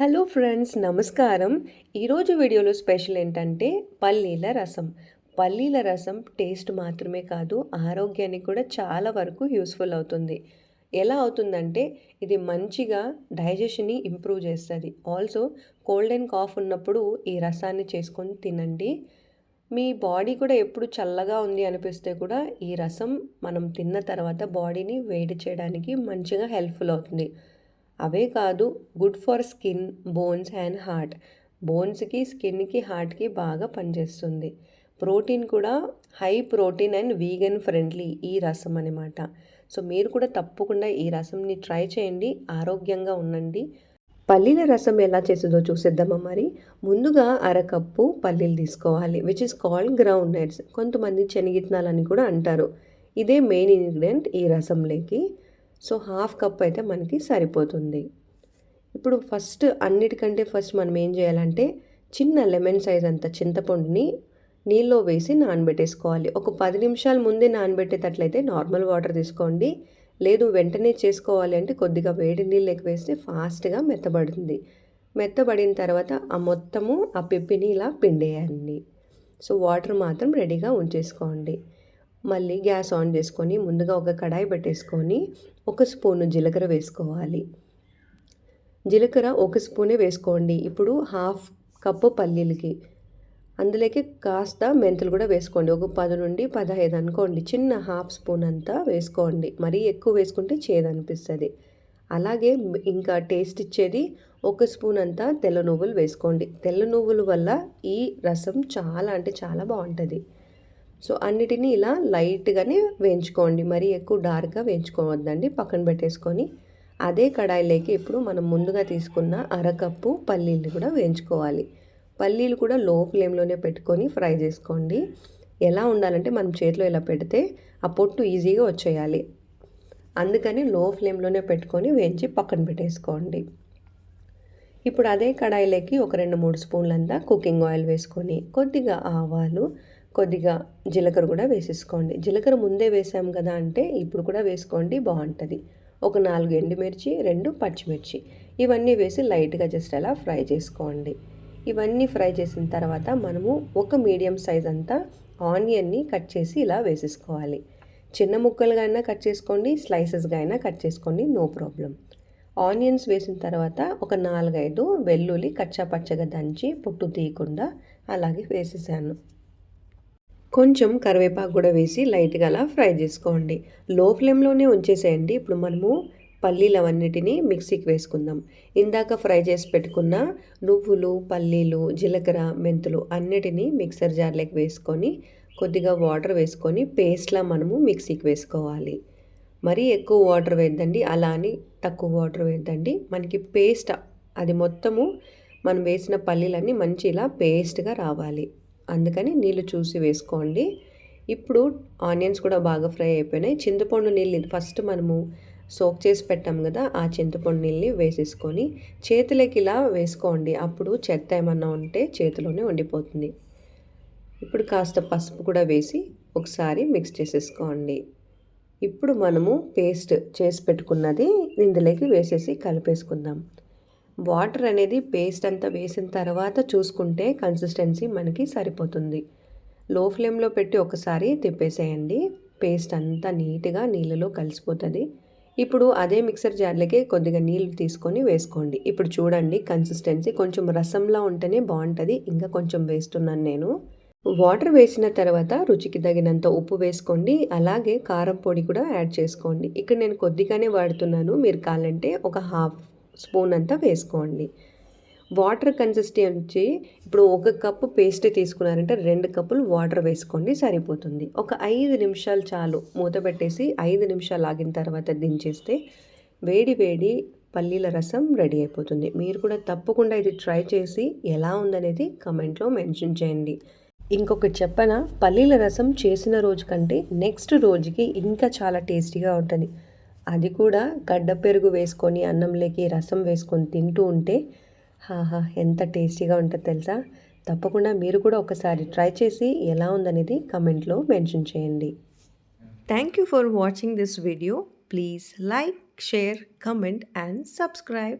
Hello friends నమస్కారం. ఈరోజు వీడియోలో స్పెషల్ ఏంటంటే పల్లీల రసం. పల్లీల రసం టేస్ట్ మాత్రమే కాదు ఆరోగ్యానికి కూడా చాలా వరకు యూస్ఫుల్ అవుతుంది. ఎలా అవుతుందంటే ఇది మంచిగా డైజెషన్ని ఇంప్రూవ్ చేస్తుంది. ఆల్సో కోల్డ్ అండ్ కాఫ్ ఉన్నప్పుడు ఈ రసాన్ని చేసుకొని తినండి. మీ బాడీ కూడా ఎప్పుడు చల్లగా ఉంది అనిపిస్తే కూడా ఈ రసం మనం తిన్న తర్వాత బాడీని వేడి చేయడానికి మంచిగా హెల్ప్ఫుల్ అవుతుంది. అవే కాదు good for skin bones and heart. బోన్స్కి స్కిన్కి హార్ట్కి బాగా పనిచేస్తుంది. ప్రోటీన్ కూడా high protein and vegan friendly ఈ రసం అనమాట సో మీరు కూడా తప్పకుండా ఈ రసంని ట్రై చేయండి ఆరోగ్యంగా ఉండండి. పల్లీల రసం ఎలా చేస్తుందో చూసేద్దామా మరి? ముందుగా అరకప్పు పల్లీలు తీసుకోవాలి which is called ground nuts కొంతమంది శనగిత్నాలని కూడా అంటారు. ఇదే మెయిన్ ఇంగ్రీడియంట్ ఈ రసంలోకి. సో హాఫ్ కప్ అయితే మనకి సరిపోతుంది. ఇప్పుడు ఫస్ట్ అన్నిటికంటే ఫస్ట్ మనం ఏం చేయాలంటే చిన్న లెమన్ సైజ్ అంత చింతపండుని నీళ్ళలో వేసి నానబెట్టేసుకోవాలి. ఒక పది నిమిషాల ముందే నానబెట్టేటట్లయితే నార్మల్ వాటర్ తీసుకోండి. లేదు వెంటనే చేసుకోవాలి అంటే కొద్దిగా వేడి నీళ్ళు ఎక్కువ వేస్తే ఫాస్ట్గా మెత్తబడుతుంది. మెత్తబడిన తర్వాత ఆ మొత్తము ఆ పిప్పిని ఇలా పిండేయండి. సో వాటర్ మాత్రం రెడీగా ఉంచేసుకోండి. మళ్ళీ గ్యాస్ ఆన్ చేసుకొని ముందుగా ఒక కడాయి పెట్టేసుకొని ఒక స్పూను జీలకర్ర వేసుకోవాలి. జీలకర్ర ఒక స్పూనే వేసుకోండి. ఇప్పుడు హాఫ్ కప్పు పల్లీలకి అందులోకి కాస్త మెంతులు కూడా వేసుకోండి. ఒక పది నుండి పదహైదు అనుకోండి. చిన్న హాఫ్ స్పూన్ అంతా వేసుకోండి. మరీ ఎక్కువ వేసుకుంటే చేదనిపిస్తుంది అలాగే ఇంకా టేస్ట్ ఇచ్చేది ఒక స్పూన్ అంతా తెల్ల నువ్వులు వేసుకోండి. తెల్ల నువ్వుల వల్ల ఈ రసం చాలా అంటే చాలా బాగుంటుంది. సో అన్నిటినీ ఇలా లైట్గానే వేయించుకోండి. మరీ ఎక్కువ డార్క్గా వేయించుకోవద్దండి. పక్కన పెట్టేసుకొని అదే కడాయిలోకి ఇప్పుడు మనం ముందుగా తీసుకున్న అరకప్పు పల్లీలు కూడా వేయించుకోవాలి. పల్లీలు కూడా లో ఫ్లేమ్లోనే పెట్టుకొని ఫ్రై చేసుకోండి. ఎలా ఉండాలంటే మనం చేతిలో ఇలా పెడితే ఆ పొట్టు ఈజీగా వచ్చేయాలి. అందుకని లో ఫ్లేమ్లోనే పెట్టుకొని వేయించి పక్కన పెట్టేసుకోండి. ఇప్పుడు అదే కడాయిలోకి ఒక రెండు మూడు స్పూన్లంతా కుకింగ్ ఆయిల్ వేసుకొని కొద్దిగా ఆవాలు కొద్దిగా జీలకర్ర కూడా వేసేసుకోండి. జీలకర్ర ముందే వేసాం కదా అంటే ఇప్పుడు కూడా వేసుకోండి బాగుంటుంది. ఒక నాలుగు ఎండుమిర్చి రెండు పచ్చిమిర్చి. ఇవన్నీ వేసి లైట్గా జస్ట్ అలా ఫ్రై చేసుకోండి. ఇవన్నీ ఫ్రై చేసిన తర్వాత మనము ఒక మీడియం సైజ్ అంతా ఆనియన్ని కట్ చేసి ఇలా వేసేసుకోవాలి. చిన్న ముక్కలుగా అయినా కట్ చేసుకోండి స్లైసెస్గా అయినా కట్ చేసుకోండి నో ప్రాబ్లం. ఆనియన్స్ వేసిన తర్వాత ఒక నాలుగైదు వెల్లుల్లి కచ్చా పచ్చగా దంచి పుట్టు తీయకుండా అలాగే వేసేసాను. కొంచెం కరివేపాకు కూడా వేసి లైట్గా అలా ఫ్రై చేసుకోండి. లో ఫ్లేమ్లోనే ఉంచేసేయండి. ఇప్పుడు మనము పల్లీలవన్నిటిని మిక్సీకి వేసుకుందాం. ఇందాక ఫ్రై చేసి పెట్టుకున్న నువ్వులు పల్లీలు జీలకర్ర మెంతులు అన్నిటినీ మిక్సర్ జార్లోకి వేసుకొని కొద్దిగా వాటర్ వేసుకొని పేస్ట్లా మనము మిక్సీకి వేసుకోవాలి. మరీ ఎక్కువ వాటర్ వేద్దండి అలా అని తక్కువ వాటర్ వేద్దండి మనకి పేస్ట్ అది మొత్తము మనం వేసిన పల్లీలన్నీ మంచి ఇలా పేస్ట్గా రావాలి. అందుకని నీళ్ళు చూసి వేసుకోండి. ఇప్పుడు ఆనియన్స్ కూడా బాగా ఫ్రై అయిపోయినాయి. చింతపండు నీళ్ళు ఫస్ట్ మనము సోక్ చేసి పెట్టాం కదా ఆ చింతపండు నీళ్ళని వేసేసుకొని చేతులకి ఇలా వేసుకోండి. అప్పుడు చెత్త ఏమన్నా ఉంటే చేతిలోనే ఉండిపోతుంది. ఇప్పుడు కాస్త పసుపు కూడా వేసి ఒకసారి మిక్స్ చేసేసుకోండి. ఇప్పుడు మనము పేస్ట్ చేసి పెట్టుకున్నది ఇందులోకి వేసేసి కలిపేసుకుందాం. వాటర్ అనేది పేస్ట్ అంతా వేసిన తర్వాత చూసుకుంటే కన్సిస్టెన్సీ మనకి సరిపోతుంది. లో ఫ్లేమ్లో పెట్టి ఒకసారి తిప్పేసేయండి. పేస్ట్ అంతా నీట్గా నీళ్ళలో కలిసిపోతుంది. ఇప్పుడు అదే మిక్సర్ జార్లకి కొద్దిగా నీళ్ళు తీసుకొని వేసుకోండి. ఇప్పుడు చూడండి కన్సిస్టెన్సీ కొంచెం రసంలా ఉంటేనే బాగుంటుంది ఇంకా కొంచెం వేస్తున్నాను నేను. వాటర్ వేసిన తర్వాత రుచికి తగినంత ఉప్పు వేసుకోండి. అలాగే కారం పొడి కూడా యాడ్ చేసుకోండి. ఇక్కడ నేను కొద్దిగానే వాడుతున్నాను. మీరు కావాలంటే ఒక హాఫ్ స్పూన్ అంతా వేసుకోండి. వాటర్ కన్సిస్టెన్సీ ఇప్పుడు ఒక కప్పు పేస్ట్ తీసుకున్నారంటే రెండు కప్పులు వాటర్ వేసుకోండి సరిపోతుంది. ఒక ఐదు నిమిషాలు చాలు. మూత పెట్టేసి ఐదు నిమిషాలు ఆగిన తర్వాత దించేస్తే వేడి వేడి పల్లీల రసం రెడీ అయిపోతుంది. మీరు కూడా తప్పకుండా ఇది ట్రై చేసి ఎలా ఉందనేది కమెంట్లో మెన్షన్ చేయండి. ఇంకొకటి చెప్పన? పల్లీల రసం చేసిన రోజు కంటే నెక్స్ట్ రోజుకి ఇంకా చాలా టేస్టీగా ఉంటుంది. అది కూడా గడ్డ పెరుగు వేసుకొని అన్నంలోకి రసం వేసుకొని తింటూ ఉంటే హాహా ఎంత టేస్టీగా ఉంటుందో తెలుసా? తప్పకుండా మీరు కూడా ఒకసారి ట్రై చేసి ఎలా ఉందనేది కమెంట్లో మెన్షన్ చేయండి. Thank you for watching this video please like share comment and subscribe